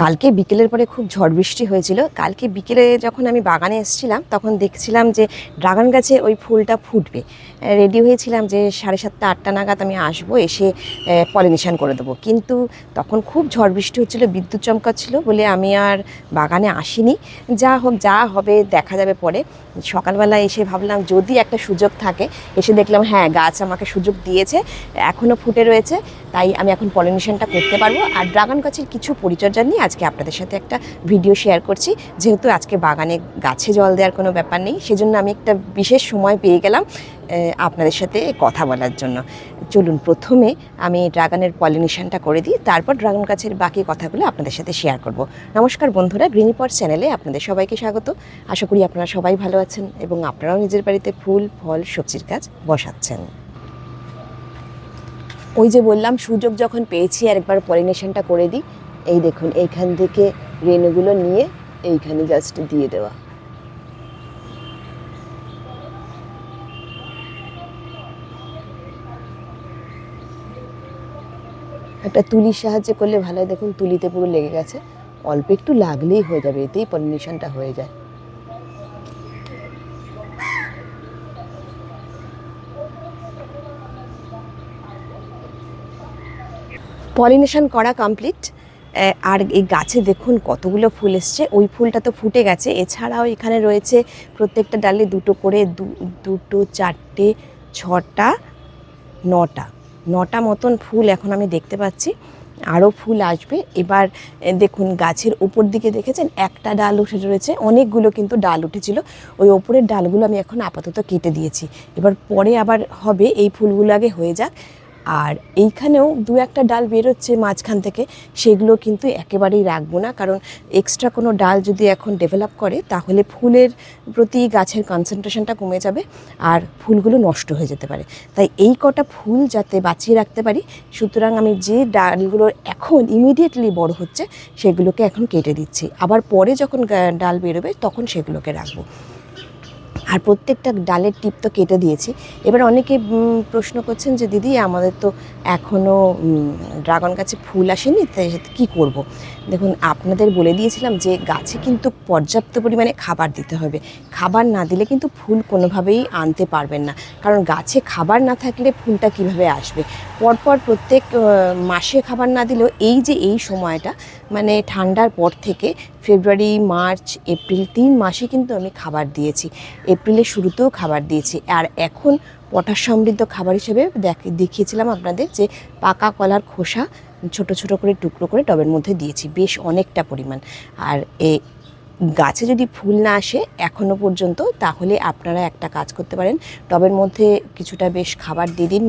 কালকে বিকেলের পরে খুব ঝড় বৃষ্টি হয়েছিল। কালকে বিকেলে যখন আমি বাগানে এসেছিলাম, তখন দেখছিলাম যে ড্রাগন গাছে ওই ফুলটা ফুটবে। রেডি হয়েছিলাম যে সাড়ে সাতটা, আটটা নাগাদ আমি আসব, এসে পলিনেশান করে দেবো। কিন্তু তখন খুব ঝড় বৃষ্টি হচ্ছিল, বিদ্যুৎ চমকাচ্ছিল বলে আমি আর বাগানে আসিনি। যা হোক, যা হবে, দেখা যাবে পরে। সকালবেলা এসে ভাবলাম, যদি একটা সুযোগ থাকে, এসে দেখলাম হ্যাঁ গাছ আমাকে সুযোগ দিয়েছে এখনও ফুটে রয়েছে, তাই আমি এখন পলিনেশনটা করতে পারব। আর ড্রাগন গাছের কিছু পরিচর্যা নিয়ে আজকে আপনাদের সাথে একটা ভিডিও শেয়ার করছি। যেহেতু আজকে বাগানে গাছে জল দেওয়ার কোনো ব্যাপার নেই, সেজন্য আমি একটা বিশেষ সময় পেয়ে গেলাম আপনাদের সাথে কথা বলার জন্য। চলুন প্রথমে আমি ড্রাগনের পলিনেশনটা করে দিই, তারপর ড্রাগন গাছের বাকি কথাগুলো আপনাদের সাথে শেয়ার করব। নমস্কার বন্ধুরা গ্রিনিপট চ্যানেলে আপনাদের সবাইকে স্বাগত। আশা করি আপনারা সবাই ভালো আছেন এবং আপনারাও নিজের বাড়িতে ফুল, ফল, সবজির গাছ বসাচ্ছেন। ওই যে বললাম, সুযোগ যখন পেয়েছি, আর একবার পলিনেশনটা করে দিই এই দেখুন, এইখান থেকে রেণুগুলো নিয়ে এইখানে জাস্ট দিয়ে দেওয়া। একটা তুলির সাহায্যে করলে ভালো হয়। দেখুন, তুলিতে পুরো লেগে গেছে। অল্প একটু লাগলেই হয়ে যাবে, এতেই পলিনেশনটা হয়ে যায়। পলিনেশন করা কমপ্লিট আর এই গাছে দেখুন কতগুলো ফুল এসছে। ওই ফুলটা তো ফুটে গেছে। এছাড়াও এখানে রয়েছে প্রত্যেকটা ডালে দুটো করে দুটো, চারটে, ছটা, নটা। নটা মতন ফুল এখন আমি দেখতে পাচ্ছি। আরও ফুল আসবে। এবার দেখুন গাছের উপর দিকে দেখেছেন? একটা ডাল উঠে রয়েছে। অনেকগুলো কিন্তু ডাল উঠেছিল। ওই ওপরের ডালগুলো আমি এখন আপাতত কেটে দিয়েছি। এবার পরে আবার হবে। এই ফুলগুলো আগে হয়ে যাক। আর এইখানেও দু একটা ডাল বেরোচ্ছে মাঝখান থেকে, সেগুলো কিন্তু একেবারেই রাখব না, কারণ এক্সট্রা কোনো ডাল যদি এখন ডেভেলপ করে, তাহলে ফুলের প্রতি গাছের কনসেন্ট্রেশনটা কমে যাবে আর ফুলগুলো নষ্ট হয়ে যেতে পারে। তাই এই কটা ফুল যাতে বাঁচিয়ে রাখতে পারি, সুতরাং আমি যে ডালগুলো এখন ইমিডিয়েটলি বড় হচ্ছে, সেগুলোকে এখন কেটে দিচ্ছি। আবার পরে যখন ডাল বেরোবে, তখন সেগুলোকে রাখব। আর প্রত্যেকটা ডালের টিপ তো কেটে দিয়েছি। এবার অনেকে প্রশ্ন করছেন যে, দিদি, আমাদের তো এখনও ড্রাগন গাছে ফুল আসেনি, তাই কী করব। দেখুন, আপনাদের বলে দিয়েছিলাম যে, গাছে কিন্তু পর্যাপ্ত পরিমাণে খাবার দিতে হবে। খাবার না দিলে কিন্তু ফুল কোনোভাবেই আনতে পারবেন না। কারণ গাছে খাবার না থাকলে ফুলটা কীভাবে আসবে? পরপর প্রত্যেক মাসে খাবার না দিলেও এই যে, এই সময়টা মানে ঠান্ডার পর থেকে ফেব্রুয়ারি, মার্চ, এপ্রিল তিন মাসে কিন্তু আমি খাবার দিয়েছি। এপ্রিলের শুরুতেও খাবার দিয়েছি। আর এখন পটাশ সমৃদ্ধ খাবার হিসেবে দেখ- দেখিয়েছিলাম আপনাদের যে পাকা কলার খোসা ছোট ছোট করে টুকরো করে টবের মধ্যে দিয়েছি। বেশ অনেকটা পরিমাণ। আর এ গাছে যদি ফুল না আসে এখনও পর্যন্ত, তাহলে আপনারা একটা কাজ করতে পারেন। টবের মধ্যে কিছুটা বেশ খাবার দিয়ে দিন।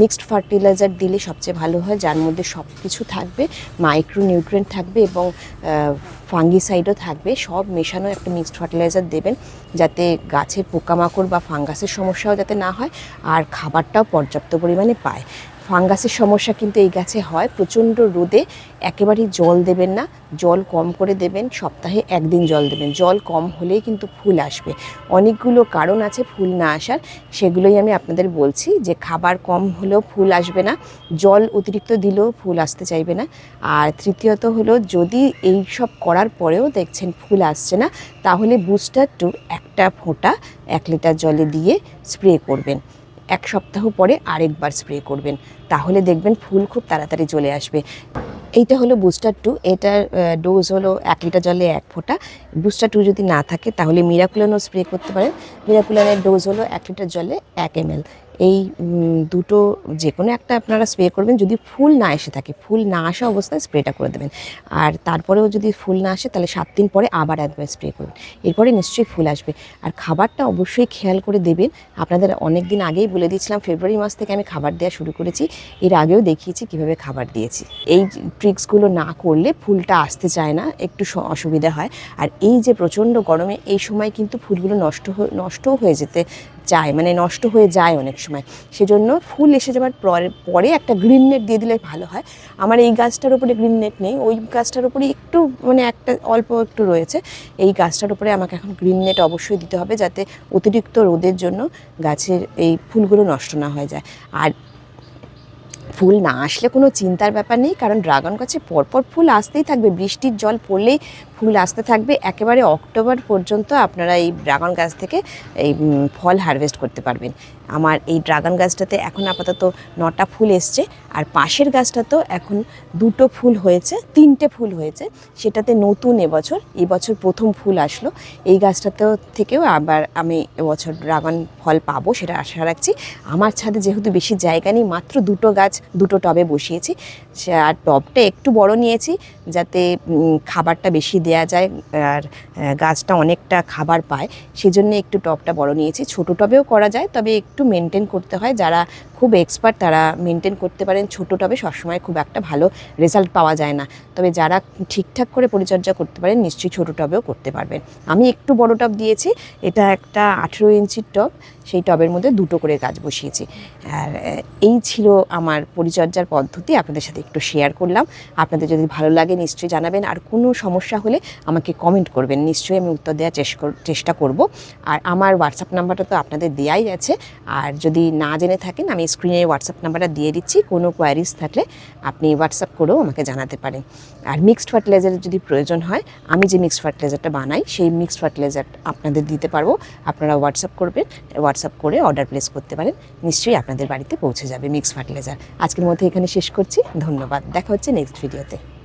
মিক্সড ফার্টিলাইজার দিলে সবচেয়ে ভালো হয়, যার মধ্যে সব কিছু থাকবে। মাইক্রো নিউট্রিয়েন্ট থাকবে এবং ফাঙ্গিসাইডও থাকবে। সব মেশানো একটা মিক্সড ফার্টিলাইজার দেবেন, যাতে গাছের পোকামাকড় বা ফাঙ্গাসের সমস্যাও যাতে না হয়, আর খাবারটাও পর্যাপ্ত পরিমাণে পায়। ফাঙ্গাসের সমস্যা কিন্তু এই গাছে হয়। প্রচণ্ড রোদে একেবারেই জল দেবেন না, জল কম করে দেবেন, সপ্তাহে একদিন জল দেবেন। জল কম হলেই কিন্তু ফুল আসবে। অনেকগুলো কারণ আছে ফুল না আসার, সেগুলোই আমি আপনাদের বলছি যে খাবার কম হলেও ফুল আসবে না, জল অতিরিক্ত দিলেও ফুল আসতে চাইবে না। আর তৃতীয়ত হলো যদি এই সব করার পরেও দেখছেন ফুল আসছে না, তাহলে বুস্টার টু একটা ফোঁটা এক লিটার জলে দিয়ে স্প্রে করবেন। এক সপ্তাহ পরে আরেকবার স্প্রে করবেন। তাহলে দেখবেন ফুল খুব তাড়াতাড়ি চলে আসবে। এইটা হলো বুস্টার টু এটার ডোজ হলো এক লিটার জলে এক ফোঁটা। বুস্টার টু যদি না থাকে, তাহলে মিরাকুলানও স্প্রে করতে পারেন। মিরাকুলানের ডোজ হলো এক লিটার জলে এক এম এই দুটো যে কোনো একটা আপনারা স্প্রে করবেন, যদি ফুল না এসে থাকে, ফুল না আসা অবস্থায় স্প্রেটা করে দেবেন। আর তারপরেও যদি ফুল না আসে, তাহলে সাত দিন পরে আবার একবার স্প্রে করবেন এরপরে নিশ্চয়ই ফুল আসবে। আর খাবারটা অবশ্যই খেয়াল করে দেবেন। আপনাদের অনেক দিন আগেই বলে দিয়েছিলাম, ফেব্রুয়ারি মাস থেকে আমি খাবার দেওয়া শুরু করেছি। এর আগেও দেখিয়েছি কীভাবে খাবার দিয়েছি। এই ট্রিক্সগুলো না করলে ফুলটা আসতে চায় না, একটু অসুবিধা হয়। আর এই যে প্রচণ্ড গরমে, এই সময় কিন্তু ফুলগুলো নষ্ট নষ্টও হয়ে যেতে চায় মানে নষ্ট হয়ে যায় অনেক সময়। সেজন্য ফুল এসে যাওয়ার পরে পরে একটা গ্রিন নেট দিয়ে দিলে ভালো হয়। আমার এই গাছটার উপরে গ্রিন নেট নেই, ওই গাছটার উপরে একটু মানে একটা অল্প একটু রয়েছে। এই গাছটার উপরে আমাকে এখন গ্রিন নেট অবশ্যই দিতে হবে যাতে অতিরিক্ত রোদের জন্য গাছের এই ফুলগুলো নষ্ট না হয়ে যায়। আর ফুল না আসলে কোনো চিন্তার ব্যাপার নেই, কারণ ড্রাগন গাছে পরপর ফুল আসতেই থাকবে। বৃষ্টির জল পড়লেই ফুল আসতে থাকবে। একেবারে অক্টোবর পর্যন্ত আপনারা এই ড্রাগন গাছ থেকে এই ফল হারভেস্ট করতে পারবেন। আমার এই ড্রাগন গাছটাতে এখন আপাতত নটা ফুল এসছে আর পাশের গাছটাতেও এখন দুটো ফুল হয়েছে, তিনটে ফুল হয়েছে। সেটাতে নতুন এবছর এবছর প্রথম ফুল আসলো। এই গাছটাতেও থেকেও আবার আমি এবছর ড্রাগন ফল পাবো সেটা আশা রাখছি। আমার ছাদে যেহেতু বেশি জায়গা নেই, মাত্র দুটো গাছ, দুটো টবে বসিয়েছি। আর টবটা একটু বড় নিয়েছি যাতে খাবারটা বেশি দেয়া যায়, আর গাছটা অনেকটা খাবার পায়। সেজন্য একটু টবটা বড় নিয়েছি। ছোট টবেও করা যায়, তবে একটু মেনটেন করতে হয়। যারা খুব এক্সপার্ট তারা মেনটেন করতে পারেন। ছোট টবে সবসময় খুব একটা ভালো রেজাল্ট পাওয়া যায় না। তবে যারা ঠিকঠাক করে পরিচর্যা করতে পারেন, নিশ্চয়ই ছোট টবেও করতে পারবেন। আমি একটু বড় টব দিয়েছি। এটা একটা আঠেরো ইঞ্চির টব। সেই টবের মধ্যে দুটো করে গাছ বসিয়েছি। আর এই ছিল আমার পরিচর্যার পদ্ধতি। আপনাদের সাথে একটু শেয়ার করলাম। আপনাদের যদি ভালো লাগে, নিশ্চয়ই জানাবেন। আর কোনো সমস্যা হলে আমাকে কমেন্ট করবেন। নিশ্চয়ই আমি উত্তর দেওয়ার চেষ্টা চেষ্টা করব। আর আমার হোয়াটসঅ্যাপ নাম্বারটা তো আপনাদের দেওয়াই আছে। আর যদি না জেনে থাকেন, আমি স্ক্রিনে হোয়াটসঅ্যাপ নাম্বারটা দিয়ে দিচ্ছি। কোনো কোয়ারিজ থাকলে আপনি হোয়াটসঅ্যাপ করেও আমাকে জানাতে পারেন। আর মিক্সড ফার্টিলাইজারের যদি প্রয়োজন হয়, আমি যে মিক্সড ফার্টিলাইজারটা বানাই, সেই মিক্সড ফার্টিলাইজার আপনাদের দিতে পারব। আপনারা হোয়াটসঅ্যাপ করবেন হোয়াটসঅ্যাপ করে অর্ডার প্লেস করতে পারেন। নিশ্চয়ই আপনাদের বাড়িতে পৌঁছে যাবে মিক্সড ফার্টিলাইজার আজকের মধ্যে এখানে শেষ করছি। ধন্যবাদ। দেখা হচ্ছে নেক্সট ভিডিওতে